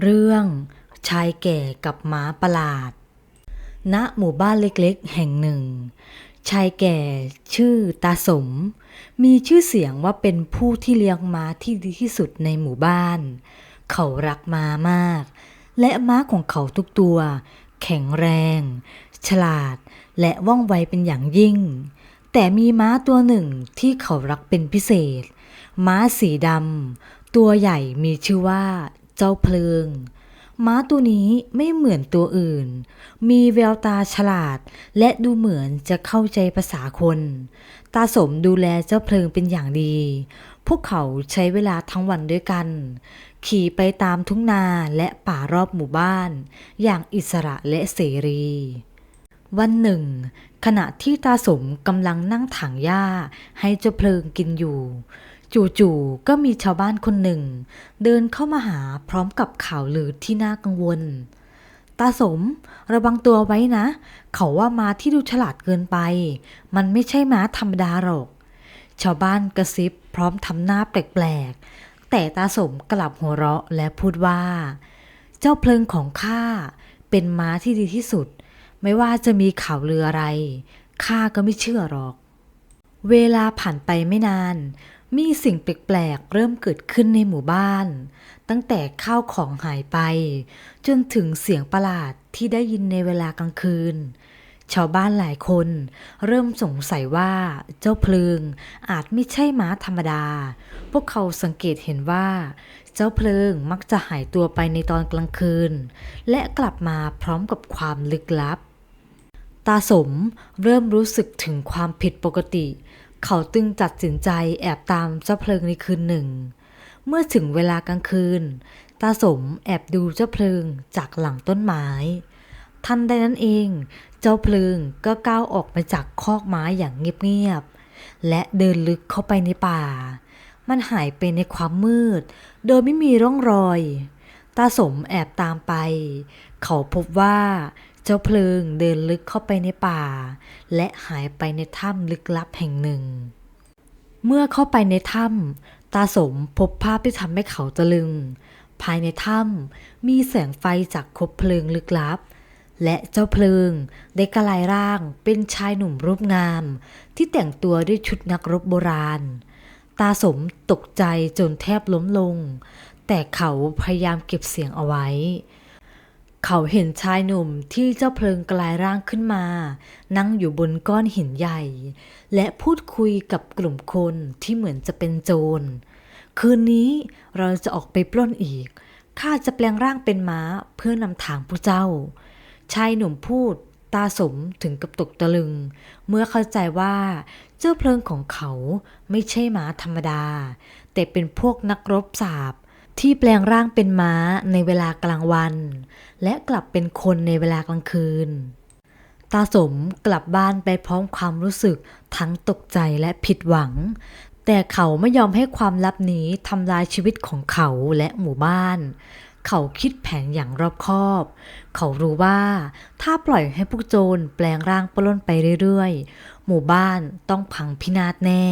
เรื่องชายแก่กับม้าประหลาด ณ หมู่บ้านเล็กๆ แห่งหนึ่ง ชายแก่ชื่อตาสม มีชื่อเสียงว่าเป็นผู้ที่เลี้ยงม้าที่ดีที่สุดในหมู่บ้าน เขารักม้ามาก และม้าของเขาทุกตัว แข็งแรง ฉลาด และว่องไวเป็นอย่างยิ่ง แต่มีม้าตัวหนึ่งที่เขารักเป็นพิเศษ ม้าสีดำตัวใหญ่มีชื่อว่า เจ้าเพลิง ม้าตัวนี้ไม่เหมือนตัวอื่น มีแววตาฉลาด และดูเหมือนจะเข้าใจภาษาคน ตาสมดูแลเจ้าเพลิงเป็นอย่างดี พวกเขาใช้เวลาทั้งวันด้วยกัน ขี่ไปตามทุ่งนาและป่ารอบหมู่บ้าน อย่างอิสระและเสรีวันหนึ่ง ขณะที่ตาสมกำลังนั่งถางหญ้าให้เจ้าเพลิงกินอยู่ จู่ๆ ก็มีชาวบ้านคนหนึ่ง เดินเข้ามาหาพร้อมกับข่าวลือที่น่ากังวล ตาสมระวังตัวไว้นะ เขาว่าม้าที่ดูฉลาดเกินไป มันไม่ใช่ม้าธรรมดาหรอก ชาวบ้านกระซิบพร้อมทำหน้าแปลกๆ แต่ตาสมกลับหัวเราะและพูดว่า เจ้าเพลิงของข้าเป็นม้าที่ดีที่สุด ไม่ว่าจะมีข่าวลืออะไรข้าก็ไม่เชื่อหรอก เวลาผ่านไปไม่นาน มีสิ่งแปลกๆเริ่มเกิดขึ้นในหมู่บ้าน ตั้งแต่ข้าวของหายไป จนถึงเสียงประหลาดที่ได้ยินในเวลากลางคืน ชาวบ้านหลายคนเริ่มสงสัยว่าเจ้าเพลิงอาจไม่ใช่ม้าธรรมดา พวกเขาสังเกตเห็นว่า เจ้าเพลิงมักจะหายตัวไปในตอนกลางคืน และกลับมาพร้อมกับความลึกลับ ตาสมเริ่มรู้สึกถึงความผิดปกติ เขาตึงตัดสินใจแอบตามเจ้าเพลิงในคืนหนึ่ง เมื่อถึงเวลากลางคืน ตาสมแอบดูเจ้าเพลิงจากหลังต้นไม้ทันใดนั้นเอง เจ้าเพลิงก็ก้าวออกมาจากคอกไม้อย่างเงียบๆและเดินลึกเข้าไปในป่า มันหายไปในความมืด โดยไม่มีร่องรอย ตาสมแอบตามไป เขาพบว่า เจ้าเพลิงเดินลึกเข้าไปในป่า และหายไปในถ้ำลึกลับแห่งหนึ่ง เมื่อเข้าไปในถ้ำตาสมพบภาพที่ทำให้เขาตะลึง ภายในถ้ำมีแสงไฟจากคบเพลิงลึกลับ และเจ้าเพลิงได้กลายร่างเป็นชายหนุ่มรูปงาม ที่แต่งตัวด้วยชุดนักรบโบราณ ตาสมตกใจจนแทบล้มลง แต่เขาพยายามเก็บเสียงเอาไว้ เขาเห็นชายหนุ่มที่เจ้าเพลิงกลายร่างขึ้นมา นั่งอยู่บนก้อนหินใหญ่ และพูดคุยกับกลุ่มคนที่เหมือนจะเป็นโจร คืนนี้เราจะออกไปปล้นอีก ข้าจะแปลงร่างเป็นม้าเพื่อนำทางผู้เจ้า ชายหนุ่มพูดตาสมถึงกับตกตะลึง เมื่อเข้าใจว่าเจ้าเพลิงของเขาไม่ใช่ม้าธรรมดา แต่เป็นพวกนักรบสาบ ที่แปลงร่างเป็นม้าในเวลากลางวัน และกลับเป็นคนในเวลากลางคืน ตาสมกลับบ้านไปพร้อมความรู้สึกทั้งตกใจและผิดหวัง แต่เขาไม่ยอมให้ความลับนี้ทำลายชีวิตของเขาและหมู่บ้าน เขาคิดแผนอย่างรอบคอบ เขารู้ว่าถ้าปล่อยให้พวกโจรแปลงร่างปล้นไปเรื่อยๆ หมู่บ้านต้องพังพินาศแน่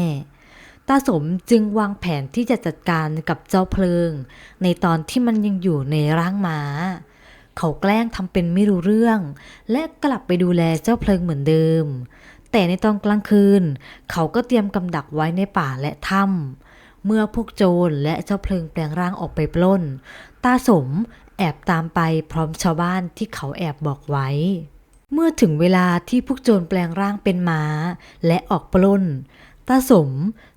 ตาสมจึงวางแผนที่จะจัดการกับเจ้าเพลิง ในตอนที่มันยังอยู่ในร่างม้า เขาแกล้งทำเป็นไม่รู้เรื่อง และกลับไปดูแลเจ้าเพลิงเหมือนเดิม แต่ในตอนกลางคืน เขาก็เตรียมกำดักไว้ในป่าและถ้ำเมื่อพวกโจรและเจ้าเพลิงแปลงร่างออกไปปล้น ตาสมแอบตามไปพร้อมชาวบ้านที่เขาแอบบอกไว้ เมื่อถึงเวลาที่พวกโจรแปลงร่างเป็นม้า และออกปล้น ตาสม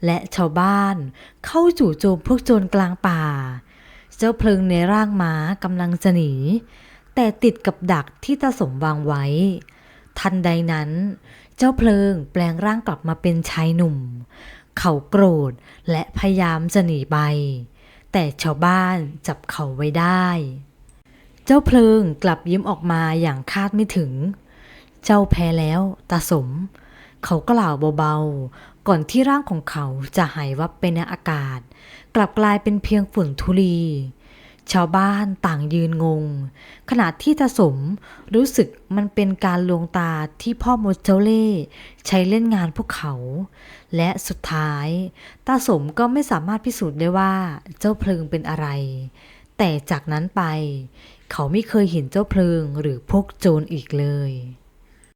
และชาวบ้าน เข้าจู่โจมพวกโจรกลางป่า เจ้าเพลิงในร่างม้ากำลังจะหนี แต่ติดกับดักที่ตาสมวางไว้ ทันใดนั้น เจ้าเพลิงแปลงร่างกลับมาเป็นชายหนุ่ม เขาโกรธและพยายามจะหนีไป แต่ชาวบ้านจับเขาไว้ได้ เจ้าเพลิงกลับยิ้มออกมาอย่างคาดไม่ถึง เจ้าแพ้แล้วตาสมเขากล่าวเบาๆ ก่อนที่ร่างของเขาจะหายวับไปในอากาศ กลับกลายเป็นเพียงฝุ่นธุลี ชาวบ้านต่างยืนงง ขณะที่ตาสมรู้สึกมันเป็นการลวงตาที่พ่อมดเจ้าเล่ใช้เล่นงานพวกเขา และสุดท้ายตาสมก็ไม่สามารถพิสูจน์ได้ว่าเจ้าเพลิงเป็นอะไรแแต่จากนั้นไป เขาไม่เคยเห็นเจ้าเพลิงหรือพวกโจรอีกเลย